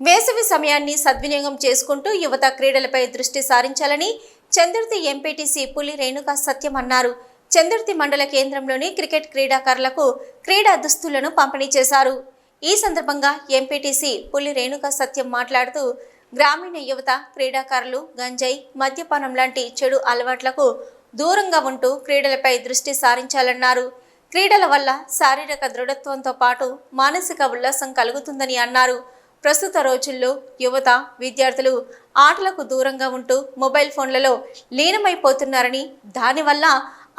వేసవి సమయాన్ని సద్వినియోగం చేసుకుంటూ యువత క్రీడలపై దృష్టి సారించాలని చందుర్తి ఎంపీటీసీ పులి రేణుకా సత్యం అన్నారు. చందుర్తి మండల కేంద్రంలోని క్రికెట్ క్రీడాకారులకు క్రీడా దుస్తులను పంపిణీ చేశారు. ఈ సందర్భంగా ఎంపీటీసీ పులి రేణుకా సత్యం మాట్లాడుతూ గ్రామీణ యువత క్రీడాకారులు గంజాయి మద్యపానం లాంటి చెడు అలవాట్లకు దూరంగా ఉంటూ క్రీడలపై దృష్టి సారించాలన్నారు. క్రీడల వల్ల శారీరక దృఢత్వంతో పాటు మానసిక ఉల్లాసం కలుగుతుందని అన్నారు. ప్రస్తుత రోజుల్లో యువత విద్యార్థులు ఆటలకు దూరంగా ఉంటూ మొబైల్ ఫోన్లలో లీనమైపోతున్నారని దానివల్ల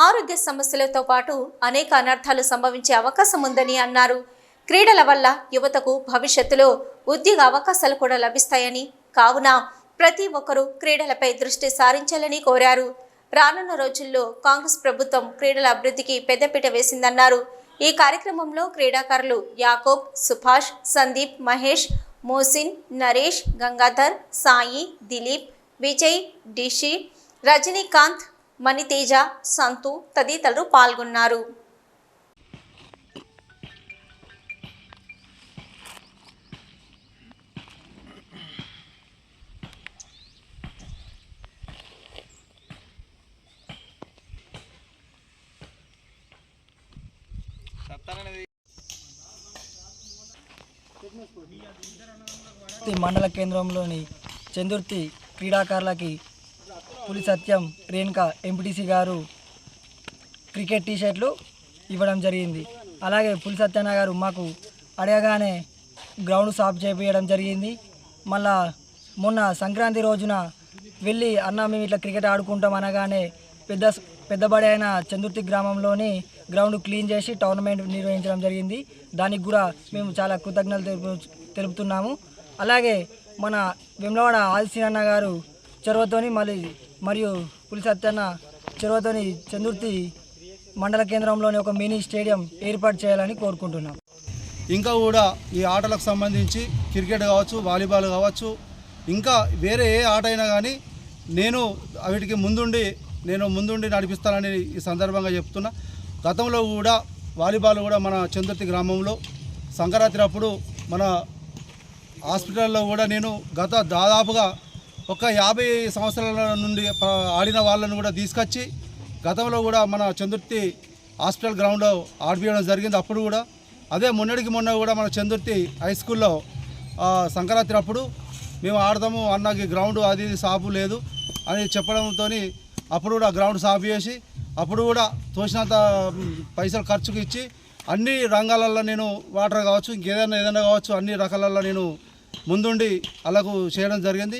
ఆరోగ్య సమస్యలతో పాటు అనేక అనర్థాలు సంభవించే అవకాశం ఉందని అన్నారు. క్రీడల వల్ల యువతకు భవిష్యత్తులో ఉద్యోగ అవకాశాలు కూడా లభిస్తాయని కావున ప్రతి ఒక్కరూ క్రీడలపై దృష్టి సారించాలని కోరారు. రానున్న రోజుల్లో కాంగ్రెస్ ప్రభుత్వం క్రీడల అభివృద్ధికి పెద్దపీట వేసిందన్నారు. ఈ కార్యక్రమంలో క్రీడాకారులు యాకోబ్ సుభాష్ సందీప్ మహేష్ మోసిన్ నరేష్ గంగాధర్ సాయి దిలీప్ విజయ్ డిషి రజనీకాంత్ మణితేజ సంతు తదితరులు పాల్గొన్నారు. మండల కేంద్రంలోని చందుర్తి క్రీడాకారులకి పులి సత్యం రేణుక ఎంపీటీసీ గారు క్రికెట్ టీషర్ట్లు ఇవ్వడం జరిగింది. అలాగే పులి సత్యన్న గారు మాకు అడగగానే గ్రౌండ్ సాఫ్ చేపించడం జరిగింది. మళ్ళా మొన్న సంక్రాంతి రోజున వెళ్ళి అన్న మేము ఇట్లా క్రికెట్ ఆడుకుంటాం అనగానే పెద్ద పెద్దబడి అయిన చందుర్తి గ్రామంలోని గ్రౌండ్ క్లీన్ చేసి టోర్నమెంట్ నిర్వహించడం జరిగింది. దానికి కూడా మేము చాలా కృతజ్ఞతలు తెలుపు తెలుపుతున్నాము. అలాగే మన వెమ్లవాడ ఆదిశీనన్న గారు చొరవతోని మళ్ళీ మరియు పులి సత్యన్న చొరవతోని చందుర్తి మండల కేంద్రంలోని ఒక మినీ స్టేడియం ఏర్పాటు చేయాలని కోరుకుంటున్నాం. ఇంకా కూడా ఈ ఆటలకు సంబంధించి క్రికెట్ కావచ్చు వాలీబాల్ కావచ్చు ఇంకా వేరే ఏ ఆట అయినా కానీ నేను వీటికి ముందుండి నేను ముందుండి నడిపిస్తానని ఈ సందర్భంగా చెప్తున్నా. గతంలో కూడా వాలీబాల్ కూడా మన చందుర్తి గ్రామంలో సంక్రాంతి అప్పుడు మన హాస్పిటల్లో కూడా నేను గత దాదాపుగా ఒక యాభై సంవత్సరాల నుండి ఆడిన వాళ్ళను కూడా తీసుకొచ్చి గతంలో కూడా మన చందుర్తి హాస్పిటల్ గ్రౌండ్లో ఆడిపించడం జరిగింది. అప్పుడు కూడా అదే మొన్నటికి మొన్న కూడా మన చందుర్తి హై స్కూల్లో సంక్రాంతి అప్పుడు మేము ఆడతాము అన్నకి గ్రౌండ్ అది సాపు లేదు అని చెప్పడంతో అప్పుడు కూడా గ్రౌండ్ సాపు చేసి అప్పుడు కూడా తోచినంత పైసలు ఖర్చుకు ఇచ్చి అన్ని రంగాలలో నేను వాటర్ కావచ్చు ఇంకేదైనా ఏదైనా కావచ్చు అన్ని రకాలలో నేను ముందుండి అలాగూ చేయడం జరిగింది.